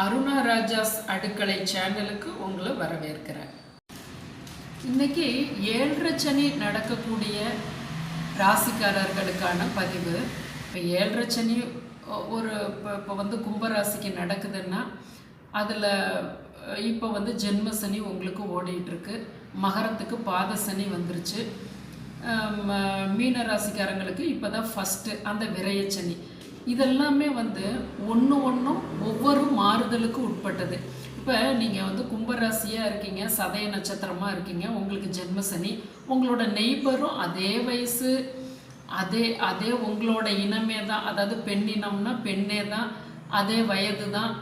அருணா ராஜாஸ் அடுக்கலை சேனலுக்கு உங்களை வரவேற்கிறேன். இன்னைக்கு ஏழரை சனி நடக்கக்கூடிய ராசிக்காரர்களுக்கான பதிவு. இப்போ ஏழரை சனி ஒரு இப்போ இப்போ வந்து கும்பராசிக்கு நடக்குதுன்னா அதில் இப்போ வந்து ஜென்ம சனி உங்களுக்கு ஓடிட்டுருக்கு. மகரத்துக்கு பாத சனி வந்துருச்சு. மீன ராசிக்காரங்களுக்கு இப்போ தான் ஃபஸ்ட்டு அந்த விரயச்சனி இதெல்லாமே வந்து ஒன்று ஒன்றும் ஒவ்வொரு மாறுதலுக்கு உட்பட்டது. இப்போ நீங்கள் வந்து கும்பராசியாக இருக்கீங்க சதய நட்சத்திரமாக இருக்கீங்க உங்களுக்கு ஜென்மசனி உங்களோட நெய்பரும் அதே வயசு அதே அதே உங்களோட இனமே தான். அதாவது பெண் இனம்னா பெண்ணே தான் அதே வயது தான்.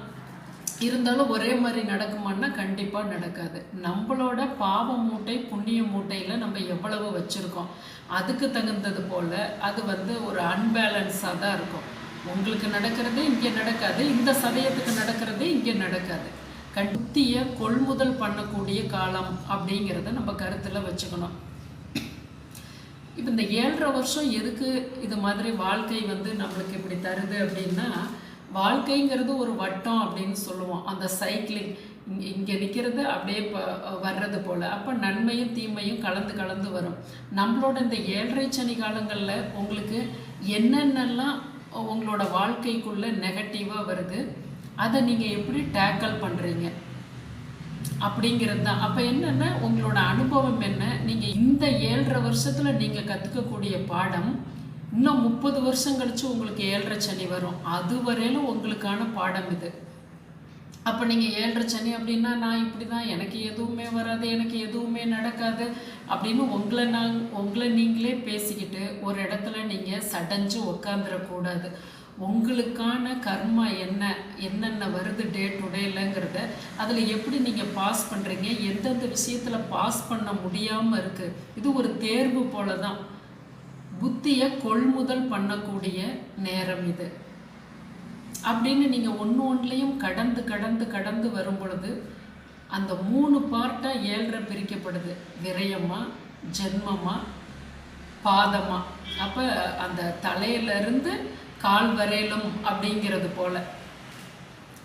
இருந்தாலும் ஒரே மாதிரி நடக்குமான்னா கண்டிப்பாக நடக்காது. நம்மளோட பாவ மூட்டை புண்ணிய மூட்டையில் நம்ம எவ்வளவு வச்சுருக்கோம் அதுக்கு தகுந்தது போல் அது வந்து ஒரு அன்பேலன்ஸாக தான் இருக்கும். உங்களுக்கு நடக்கிறது இங்கே நடக்காது. இந்த சதயத்துக்கு நடக்கிறது இங்கே நடக்காது. கண்டிய கொள்முதல் பண்ணக்கூடிய காலம் அப்படிங்கிறத நம்ம கருத்தில் வச்சுக்கணும். இப்போ இந்த ஏழரை வருஷம் எதுக்கு இது மாதிரி வாழ்க்கை வந்து நம்மளுக்கு இப்படி தருது அப்படின்னா வாழ்க்கைங்கிறது ஒரு வட்டம் அப்படின்னு சொல்லுவோம். அந்த சைக்கிளிங் இங்கே இங்கே நிற்கிறது அப்படியே இப்போ வர்றது போல். அப்போ நன்மையும் தீமையும் கலந்து கலந்து வரும். நம்மளோட இந்த ஏழரை சனி காலங்களில் உங்களுக்கு என்னென்னலாம் உங்களோட வாழ்க்கைக்குள்ளே நெகட்டிவாக வருது. அதை நீங்கள் எப்படி டேக்கல் பண்ணுறீங்க அப்படிங்கிறது தான் அப்போ என்னென்னா உங்களோட அனுபவம் என்ன? நீங்கள் இந்த ஏழரை வருஷத்தில் நீங்கள் கற்றுக்கக்கூடிய பாடம் இன்னும் முப்பது வருஷம் கழித்து உங்களுக்கு ஏழரை சனி வரும். அது வரையிலும் உங்களுக்கான பாடம் இது. அப்போ நீங்கள் ஏழரை சனி அப்படின்னா நான் இப்படி தான் எனக்கு எதுவுமே வராது எனக்கு எதுவுமே நடக்காது அப்படின்னு உங்களை நான் உங்களை நீங்களே பேசிக்கிட்டு ஒரு இடத்துல நீங்கள் சடைஞ்சு உக்காந்துடக்கூடாது உங்களுக்கான கர்மா என்ன என்னென்ன வருது டே டு டேலங்கிறத அதில் எப்படி நீங்கள் பாஸ் பண்ணுறீங்க எந்தெந்த விஷயத்தில் பாஸ் பண்ண முடியாமல் இருக்குது இது ஒரு தேர்வு போல தான் புத்தியை கொள்முதல் பண்ணக்கூடிய நேரம் இது. அப்படின்னு நீங்கள் ஒன்று ஒன்றுலையும் கடந்து கடந்து கடந்து வரும் பொழுது அந்த மூணு பார்ட்டாக ஏழரை பிரிக்கப்படுது. விரயமா ஜென்மமா பாதமா. அப்போ அந்த தலையிலிருந்து கால் வரையிலும் அப்படிங்கிறது போல.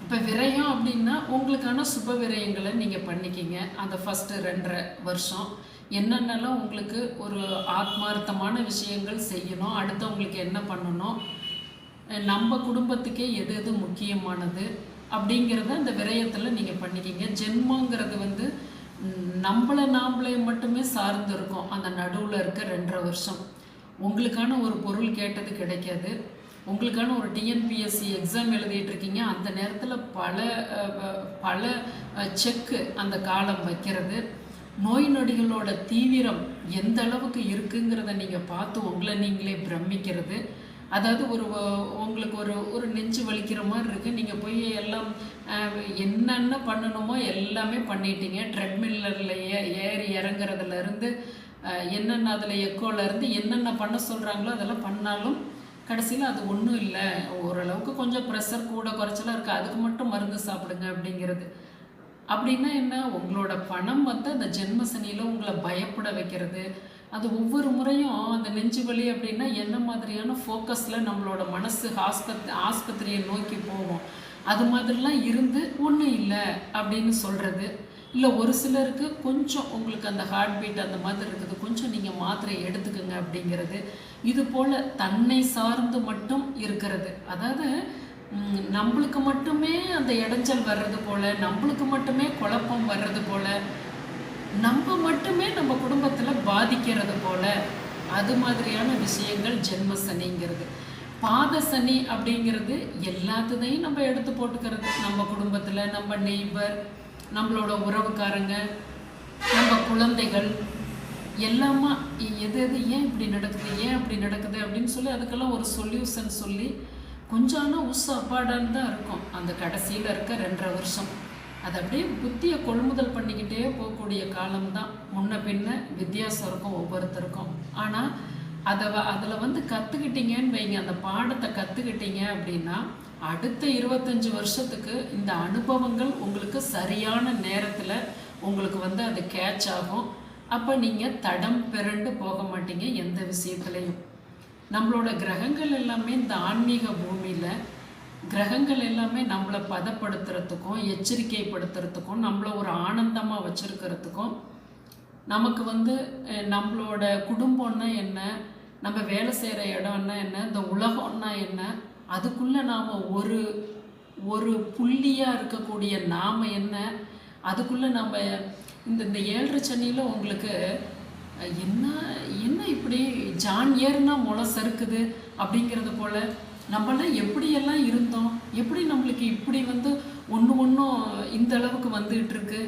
இப்போ விரயம் அப்படின்னா உங்களுக்கான சுப விரயங்களை நீங்கள் பண்ணிக்கிங்க. அந்த ஃபஸ்ட்டு ரெண்டரை வருஷம். என்னென்னலாம் உங்களுக்கு ஒரு ஆத்மார்த்தமான விஷயங்கள் செய்யணும் அடுத்தவங்களுக்கு என்ன பண்ணணும் நம்ம குடும்பத்துக்கே எது எது முக்கியமானது அப்படிங்கிறத அந்த விரயத்தில் நீங்கள் பண்ணிக்கிங்க. ஜென்மங்கிறது வந்து நம்மளை நாம்ளே மட்டுமே சார்ந்து இருக்கோம் அந்த நடுவில் இருக்க ரெண்டரை வருஷம். உங்களுக்கான ஒரு பொருள் கேட்டது கிடைக்காது. உங்களுக்கான ஒரு டிஎன்பிஎஸ்சி எக்ஸாம் எழுதிட்டு இருக்கீங்க. அந்த நேரத்தில் பல பல செக்கு அந்த காலம் வைக்கிறது. நோய் நொடிகளோட தீவிரம் எந்த அளவுக்கு இருக்குங்கிறத நீங்கள் பார்த்து உங்களை நீங்களே பிரமிக்கிறது. அதாவது ஒரு உங்களுக்கு ஒரு ஒரு நெஞ்சு வலிக்கிற மாதிரி இருக்குது நீங்கள் போய் எல்லாம் என்னென்ன பண்ணணுமோ எல்லாமே பண்ணிட்டீங்க. ட்ரெட்மில்லரில் ஏ ஏறி இறங்குறதுலேருந்து என்னென்ன அதில் எக்கோலேருந்து என்னென்ன பண்ண சொல்கிறாங்களோ அதெல்லாம் பண்ணாலும் கடைசியில் அது ஒன்றும் இல்லை. ஓரளவுக்கு கொஞ்சம் ப்ரெஷர் கூட குறைச்சலாக இருக்குது அதுக்கு மட்டும் மருந்து சாப்பிடுங்க அப்படிங்கிறது. அப்படின்னா என்ன? உங்களோட பணம் வந்து அந்த ஜென்ம சனியில் உங்களை பயப்பட வைக்கிறது. அது ஒவ்வொரு முறையும் அந்த நெஞ்சு வலி அப்படின்னா என்ன மாதிரியான ஃபோக்கஸில் நம்மளோட மனசு ஆஸ்பத் ஆஸ்பத்திரியை நோக்கி போகும். அது மாதிரிலாம் இருந்து ஒன்றும் இல்லை அப்படின்னு சொல்கிறது இல்லை ஒரு சிலருக்கு கொஞ்சம் உங்களுக்கு அந்த ஹார்ட் பீட் அந்த மாதிரி இருக்குது. கொஞ்சம் நீங்கள் மாத்திரை எடுத்துக்கோங்க அப்படிங்கிறது. இது போல் தன்னை சார்ந்து மட்டும் இருக்கிறது. அதாவது நம்மளுக்கு மட்டுமே அந்த இடைஞ்சல் வர்றது போல் நம்மளுக்கு மட்டுமே குழப்பம் வர்றது போல் நம்ம மட்டுமே நம்ம குடும்பத்தில் பாதிக்கிறது போல அது மாதிரியான விஷயங்கள் ஜென்ம சனிங்கிறது. பாத சனி அப்படிங்கிறது எல்லாத்துதையும் நம்ம எடுத்து போட்டுக்கிறது. நம்ம குடும்பத்தில் நம்ம நெய்பர் நம்மளோட உறவுக்காரங்க நம்ம குழந்தைகள் எல்லாமா எது எது ஏன் இப்படி நடக்குது ஏன் அப்படி நடக்குது அப்படின்னு சொல்லி அதுக்கெல்லாம் ஒரு சொல்யூஷன் சொல்லி கொஞ்சம் ஆனால் உஸ் அப்பாடான்னு தான் இருக்கும். அந்த கடைசியில் இருக்க ரெண்டரை வருஷம். அது அப்படியே புத்தியை கொள்முதல் பண்ணிக்கிட்டே போகக்கூடிய காலம்தான். முன்ன பின்ன வித்தியாசம் இருக்கும் ஒவ்வொருத்தருக்கும். ஆனால் அதை அதில் வந்து கற்றுக்கிட்டீங்கன்னு வைங்க. அந்த பாடத்தை கற்றுக்கிட்டீங்க அப்படின்னா அடுத்த இருபத்தஞ்சு வருஷத்துக்கு இந்த அனுபவங்கள் உங்களுக்கு சரியான நேரத்தில் உங்களுக்கு வந்து அது கேட்ச் ஆகும். அப்போ நீங்கள் தடம் பிறண்டு போக மாட்டீங்க எந்த விஷயத்துலையும். நம்மளோட கிரகங்கள் எல்லாமே இந்த ஆன்மீக பூமியில் கிரகங்கள் எல்லாமே நம்மளை பதப்படுத்துறதுக்கும் எச்சரிக்கைப்படுத்துறதுக்கும் நம்மளை ஒரு ஆனந்தமாக வச்சுருக்கிறதுக்கும் நமக்கு வந்து நம்மளோட குடும்பம்னா என்ன? நம்ம வேலை செய்கிற இடம்னா என்ன? இந்த உலகம்னா என்ன? அதுக்குள்ளே நாம் ஒரு ஒரு புள்ளியாக இருக்கக்கூடிய நாம் என்ன? அதுக்குள்ளே நம்ம இந்த இந்த ஏழரை சனியில் உங்களுக்கு என்ன என்ன இப்படி ஜான் ஏறுனா முளை சறுக்குது அப்படிங்கிறது போல் நம்மளாம் எப்படியெல்லாம் இருந்தோம்? எப்படி நம்மளுக்கு இப்படி வந்து ஒன்று ஒன்றும் இந்த அளவுக்கு வந்துகிட்டு இருக்கு?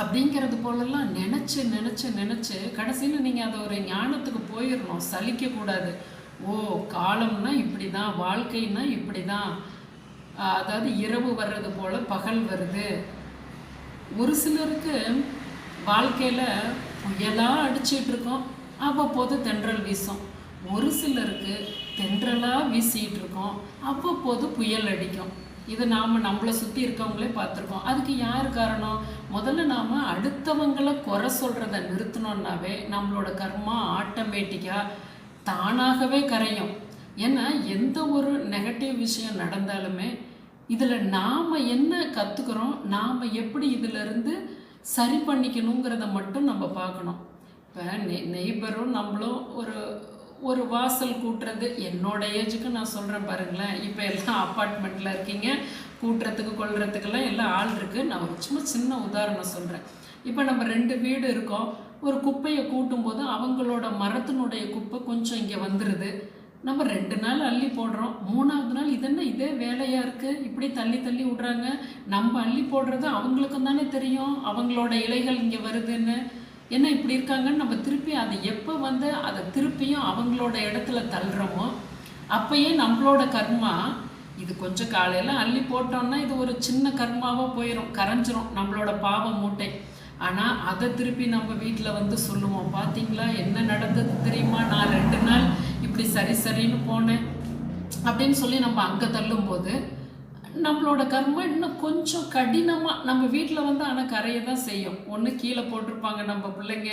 அப்படிங்கிறது போலெல்லாம் நினச்சி நினச்சி நினச்சி கடைசியில் நீங்கள் அதை ஒரு ஞானத்துக்கு போயிடணும். சலிக்கக்கூடாது ஓ காலம்னா இப்படி தான் வாழ்க்கைன்னா இப்படி தான் அதாவது இரவு வர்றது போல் பகல் வருது. ஒரு சிலருக்கு வாழ்க்கையில் புயலாக அடிச்சிட்ருக்கோம் அவ்வப்போது தென்றல் வீசும். ஒரு சிலருக்கு தென்றலாக வீசிகிட்டு இருக்கோம். அவ்வப்போது புயல் அடிக்கும். இது நாம் நம்மளை சுற்றி இருக்கவங்களே பார்த்துருக்கோம். அதுக்கு யார் காரணம்? முதல்ல நாம் அடுத்தவங்களை குறை சொல்கிறத நிறுத்தினோன்னாவே நம்மளோட கர்மா ஆட்டோமேட்டிக்காக தானாகவே கரையும். ஏன்னா எந்த ஒரு நெகட்டிவ் விஷயம் நடந்தாலுமே இதில் நாம் என்ன கற்றுக்குறோம் நாம் எப்படி இதிலிருந்து சரி பண்ணிக்கணுங்கிறத மட்டும் நம்ம பார்க்கணும். இப்போ நெ நெய்பரும் நம்மளும் ஒரு ஒரு வாசல் கூட்டுறது என்னோட ஏஜுக்கு நான் சொல்கிறேன் பாருங்களேன். இப்போ எல்லாம் அப்பார்ட்மெண்ட்டில் இருக்கீங்க கூட்டுறதுக்கு கொள்றதுக்கெல்லாம் எல்லாம் ஆள் இருக்குது நான் ஒரு சும்மா சின்ன உதாரணம் சொல்கிறேன் இப்போ நம்ம ரெண்டு வீடு இருக்கோம். ஒரு குப்பையை கூட்டும்போது அவங்களோட மரத்தினுடைய குப்பை கொஞ்சம் இங்கே வந்துடுது நம்ம ரெண்டு நாள் அள்ளி போடுறோம். மூணாவது நாள் இதென்ன இதே வேலையாக இருக்குது இப்படி தள்ளி தள்ளி விட்றாங்க. நம்ம அள்ளி போடுறது அவங்களுக்கும் தானே தெரியும். அவங்களோட இலைகள் இங்கே வருதுன்னு. என்ன இப்படி இருக்காங்கன்னு நம்ம திருப்பி அதை எப்போ வந்து அதை திருப்பியும் அவங்களோட இடத்துல தள்ளுறோமோ அப்பயே நம்மளோட கர்மா இது கொஞ்சம் காலையில் அள்ளி போட்டோம்னா இது ஒரு சின்ன கர்மாவாக போயிடும் கரைஞ்சிரும் நம்மளோட பாவ மூட்டை. ஆனால் அதை திருப்பி நம்ம வீட்டில் வந்து சொல்லுவோம் பார்த்தீங்களா என்ன நடந்தது தெரியுமா? நான் ரெண்டு நாள் இப்படி சரி சரின்னு போனேன். அப்படின்னு சொல்லி நம்ம அங்கே தள்ளும்போது நம்மளோட கர்மம் இன்னும் கொஞ்சம் கடினமாக நம்ம வீட்டில் வந்து ஆனால் கரையை தான் செய்யும். ஒன்று கீழே போட்டிருப்பாங்க நம்ம பிள்ளைங்க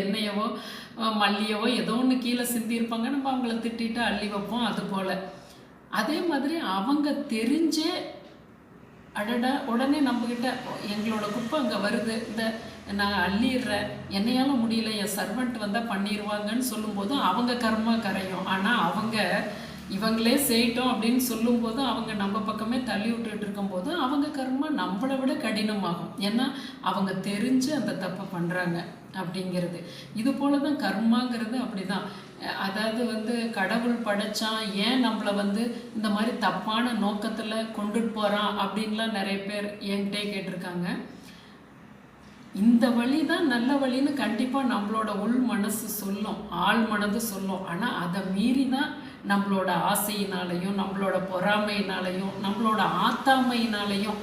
எண்ணெயவோ மல்லியவோ ஏதோ ஒன்று கீழே சிந்தியிருப்பாங்க. நம்ம அவங்கள திட்டிட்டு அள்ளி வைப்போம் அது போல். அதே மாதிரி அவங்க தெரிஞ்சே அடடா உடனே நம்மக்கிட்ட எங்களோட குப்பை அங்கே வருது. இந்த நான் அள்ளிடுறேன். என்னையால முடியல என் சர்வெண்ட் வந்தால் பண்ணிடுவாங்கன்னு சொல்லும்போது அவங்க கர்மா கரையும். ஆனால் அவங்க இவங்களே செய்யட்டும் அப்படின்னு சொல்லும்போது அவங்க நம்ம பக்கமே தள்ளி விட்டுட்டு இருக்கும்போது அவங்க கர்மா நம்மளை விட கடினமாகும். ஏன்னா அவங்க தெரிஞ்சு அந்த தப்பை பண்ணுறாங்க அப்படிங்கிறது. இது போல தான் கர்மாங்கிறது அப்படிதான். அதாவது வந்து கடவுள் படைச்சான் ஏன் நம்மளை வந்து இந்த மாதிரி தப்பான நோக்கத்தில் கொண்டுட்டு போகிறான் அப்படின்லாம் நிறைய பேர் என்கிட்டே கேட்டிருக்காங்க. இந்த வழி தான் நல்ல வழின்னு கண்டிப்பாக நம்மளோட உள் மனசு சொல்லும் ஆள் மனது சொல்லும். ஆனால் அதை மீறி தான் நம்மளோட ஆசையினாலையும் நம்மளோட பொறாமையினாலையும் நம்மளோட ஆத்தாமையினாலையும்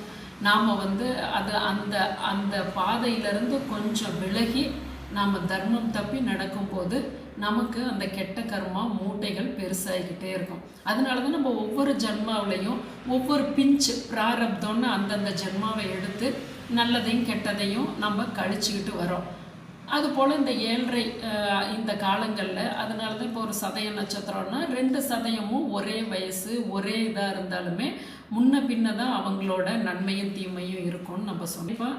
நாம் வந்து அது அந்த அந்த பாதையிலிருந்து கொஞ்சம் விலகி நாம் தர்மம் தப்பி நடக்கும்போது நமக்கு அந்த கெட்ட கர்மா மூட்டைகள் பெருசாகிக்கிட்டே இருக்கும். அதனால தான் நம்ம ஒவ்வொரு ஜென்மாவிலையும் ஒவ்வொரு பிஞ்சு பிராரப்தம்னு அந்தந்த ஜென்மாவை எடுத்து நல்லதையும் கெட்டதையும் நம்ம கழிச்சுக்கிட்டு வரோம். அதுபோல் இந்த ஏழரை இந்த காலங்களில் அதனால தான் இப்போ ஒரு சதய நட்சத்திரம்னா ரெண்டு சதயமும் ஒரே வயசு ஒரே இதாக இருந்தாலுமே முன்ன பின்ன தான் அவங்களோட நன்மையும் தீமையும் இருக்கும்னு நம்ம சொன்னோம்.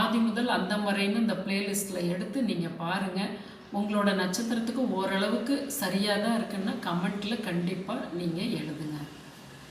ஆதி முதல் அந்த முறைன்னு இந்த பிளேலிஸ்ட்டில் எடுத்து நீங்கள் பாருங்கள் உங்களோட நட்சத்திரத்துக்கு ஓரளவுக்கு சரியாக தான் இருக்குன்னா கமெண்ட்டில் கண்டிப்பாக நீங்கள் எழுதுங்க.